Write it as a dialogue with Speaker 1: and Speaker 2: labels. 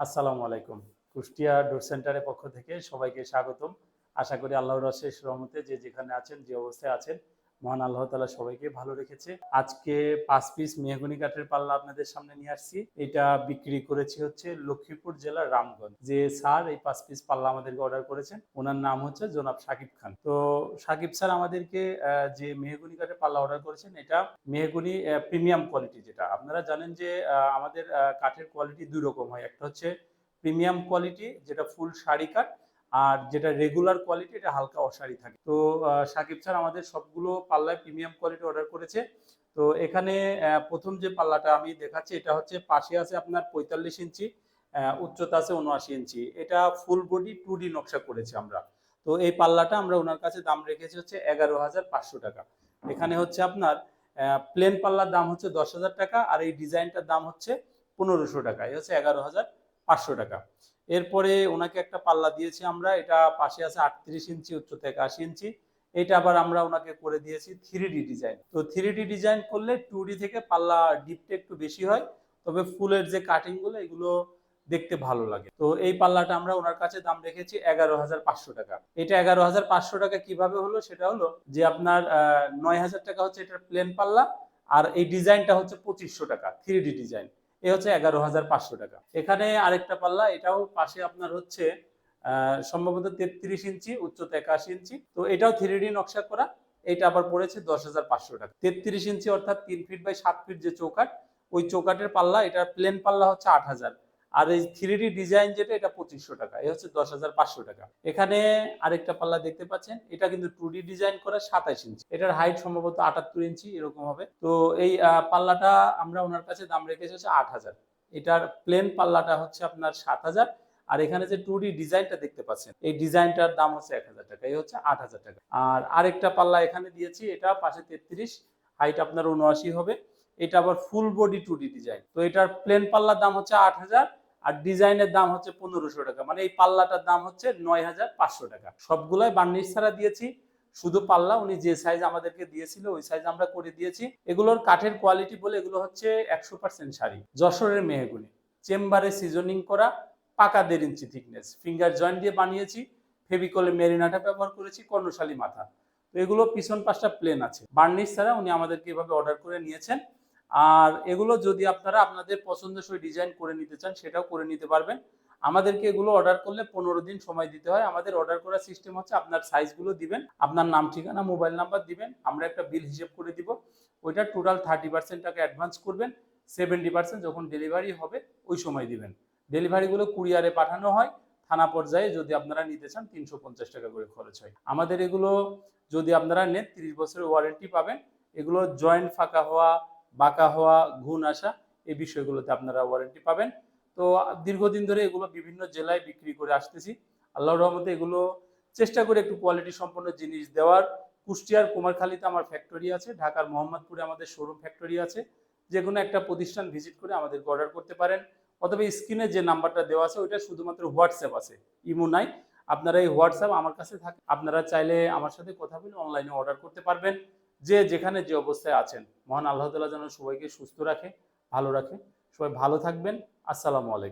Speaker 1: আসসালামু আলাইকুম। কুষ্টিয়া ডোর সেন্টারের পক্ষ থেকে সবাইকে স্বাগতম। আশা করি আল্লাহর রশেষ রহমতে যে যেখানে আছেন, যে অবস্থায় আছেন মহান আল্লাহ তালা সবাইকে ভালো রেখেছে। আজকে পাঁচ পিস মেহগুনি কাঠের পাল্লা আপনাদের সামনে নিয়ে আসছি। এটা বিক্রি করেছি হচ্ছে লক্ষ্মীপুর জেলার রামগঞ্জ। যে স্যার এই পাঁচ পিস পাল্লা আমাদেরকে অর্ডার করেছেন, ওনার নাম হচ্ছে জনাব সাকিব খান। তো সাকিব স্যার আমাদেরকে যে মেহগুনি কাঠের পাল্লা অর্ডার করেছেন, এটা মেহগুনি প্রিমিয়াম কোয়ালিটি যেটা। আপনারা জানেন যে আমাদের কাঠের কোয়ালিটি দুই রকম হয়। একটা হচ্ছে প্রিমিয়াম কোয়ালিটি, যেটা ফুল শাড়ি কাঠ আর যেটা রেগুলার কোয়ালিটি এটা হালকা অসারি থাকে। তো সাকিব স্যার আমাদের সবগুলো পাল্লায় প্রিমিয়াম কোয়ালিটি অর্ডার করেছে। তো, এখানে প্রথম যে পাল্লাটা আমি দেখাচ্ছি, এটা হচ্ছে পাশে আছে আপনার পঁয়তাল্লিশ ইঞ্চি উচ্চতা আছে উনআশি ইঞ্চি। এটা ফুল বডি টু ডি নকশা করেছি আমরা। তো, এই পাল্লাটা আমরা ওনার কাছে দাম রেখেছি হচ্ছে এগারো হাজার পাঁচশো টাকা। এখানে হচ্ছে আপনার প্লেন পাল্লার দাম হচ্ছে দশ হাজার টাকা, আর এই ডিজাইনটার দাম হচ্ছে পনেরোশো টাকা। এই হচ্ছে এগারো হাজার পাঁচশো টাকা। এরপরে ওনাকে একটা পাল্লা দিয়েছি আমরা, এটা পাশে আছে আটত্রিশ ইঞ্চি, উচ্চতা একাশি ইঞ্চি। এটা আবার আমরা ওনাকে করে দিয়েছি থ্রি ডি ডিজাইন তো থ্রি ডি ডিজাইন করলে টু ডি থেকে পাল্লা ডিপটা একটু বেশি হয়, তবে ফুলের যে কাটিংগুলো, এগুলো দেখতে ভালো লাগে। তো এই পাল্লাটা আমরা ওনার কাছে দাম রেখেছি এগারো হাজার পাঁচশো টাকা। এটা এগারো হাজার পাঁচশো টাকা কীভাবে হলো, সেটা হলো যে আপনার নয় হাজার টাকা হচ্ছে এটার প্লেন পাল্লা, আর এই ডিজাইনটা হচ্ছে পঁচিশশো টাকা থ্রি ডি ডিজাইন এ হচ্ছে এগারো হাজার পাঁচশো টাকা। এখানে আরেকটা পাল্লা, এটাও পাশে আপনার হচ্ছে সম্ভবত তেত্রিশ ইঞ্চি, উচ্চতা একাশি ইঞ্চি। তো এটাও থ্রি ডি নকশা করা, এটা আবার পড়েছে দশ হাজার পাঁচশো টাকা। তেত্রিশ ইঞ্চি অর্থাৎ তিন ফিট বাই সাত ফিট যে চৌকাট ওই চৌকাটের পাল্লা, এটা প্লেন পাল্লা হচ্ছে আট হাজার। আর এই থ্রি ডি ডিজাইন যেটা, এটা পঁচিশশো টাকা, এই হচ্ছে দশ হাজার পাঁচশো টাকা। এখানে আরেকটা পাল্লা দেখতে পাচ্ছেন, এটা কিন্তু টু ডি ডিজাইন করা সাতাশ ইঞ্চি। এটার হাইট সম্ভবত আটাত্তর ইঞ্চি, এরকম হবে। তো এই পাল্লাটা আমরা ওনার কাছে দাম রেখেছি হচ্ছে আট হাজার। এটার প্লেন পাল্লাটা হচ্ছে আপনার সাত হাজার। আর এখানে যে টু ডি ডিজাইনটা দেখতে পাচ্ছেন, এই ডিজাইনটার দাম হচ্ছে এক হাজার টাকা, এই হচ্ছে আট হাজার টাকা। আর আরেকটা পাল্লা এখানে দিয়েছি, এটা পাশে তেত্রিশ হাইট আপনার উনআশি হবে। এটা আবার full body two D design তো এটার প্লেন পাল্লার দাম হচ্ছে আট হাজার। আর ডিজাইনের দাম হচ্ছে পনেরোশো টাকা। মানে এই পাল্লাটার দাম হচ্ছে নয় হাজার পাঁচশো টাকা। সবগুলাই বার্নিশ ছাড়া দিয়েছি। শুধু পাল্লা, উনি যে সাইজ আমাদেরকে দিয়েছিল, ওই সাইজ আমরা করে দিয়েছি। এগুলোর কাঠের কোয়ালিটি বলে এগুলো হচ্ছে একশো পার্সেন্ট শাড়ি, যশোরের মেহগুনি। চেম্বারে সিজনিং করা, পাকা দেড় ইঞ্চি থিকনেস ফিঙ্গার জয়েন্ট দিয়ে বানিয়েছি ফেভিকলে মেরিনাটা ব্যবহার করেছি, কর্ণশালী মাথা। তো এগুলো পিছন পাশটা প্লেন আছে। বার্নিশ ছাড়া উনি আমাদেরকে এভাবে অর্ডার করে নিয়েছেন। আর এগুলো যদি আপনারা আপনাদের পছন্দসই ডিজাইন করে নিতে চান, সেটাও করে নিতে পারবেন। আমাদেরকে এগুলো অর্ডার করলে পনেরো দিন সময় দিতে হয়। আমাদের অর্ডার করার সিস্টেম হচ্ছে আপনার সাইজগুলো দিবেন, আপনার নাম, ঠিকানা মোবাইল নাম্বার দিবেন, আমরা একটা বিল হিসেব করে দিব। ওইটা টোটাল থার্টি পার্সেন্ট টাকা অ্যাডভান্স করবেন সেভেন্টি পার্সেন্ট যখন ডেলিভারি হবে, ওই সময় দিবেন। ডেলিভারিগুলো কুরিয়ারে পাঠানো হয়, থানা পর্যায়ে যদি আপনারা নিতে চান, তিনশো পঞ্চাশ টাকা করে খরচ হয়। আমাদের এগুলো যদি আপনারা নেন, তিরিশ বছরের ওয়ারেন্টি পাবেন। এগুলো জয়েন্ট ফাঁকা হওয়া বাঁকা হওয়া, ঘুণ আসা এই বিষয়গুলোতে আপনারা ওয়ারেন্টি পাবেন। তো দীর্ঘদিন ধরে এগুলো বিভিন্ন জেলায় বিক্রি করে আসতেছি। আল্লাহর রহমতে এগুলো চেষ্টা করে একটু কোয়ালিটি সম্পন্ন জিনিস দেওয়ার। কুষ্টিয়ার কুমারখালীতে আমার ফ্যাক্টরি আছে, ঢাকার মোহাম্মদপুরে আমাদের শোরুম ফ্যাক্টরি আছে। যে কোনো একটা প্রতিষ্ঠান ভিজিট করে আমাদেরকে অর্ডার করতে পারেন। অথবা স্ক্রিনে যে নাম্বারটা দেওয়া আছে, ওইটা শুধুমাত্র হোয়াটসঅ্যাপ আছে, ইমো নাই। আপনারা এই হোয়াটসঅ্যাপ আমার কাছে থাকে। আপনারা চাইলে আমার সাথে কথা বলে অনলাইনে অর্ডার করতে পারবেন। যে যেখানে যে অবস্থায় আছেন, মহান আল্লাহ তালা যেন সবাইকে সুস্থ রাখে, ভালো রাখে। সবাই ভালো থাকবেন। আসসালামু আলাইকুম।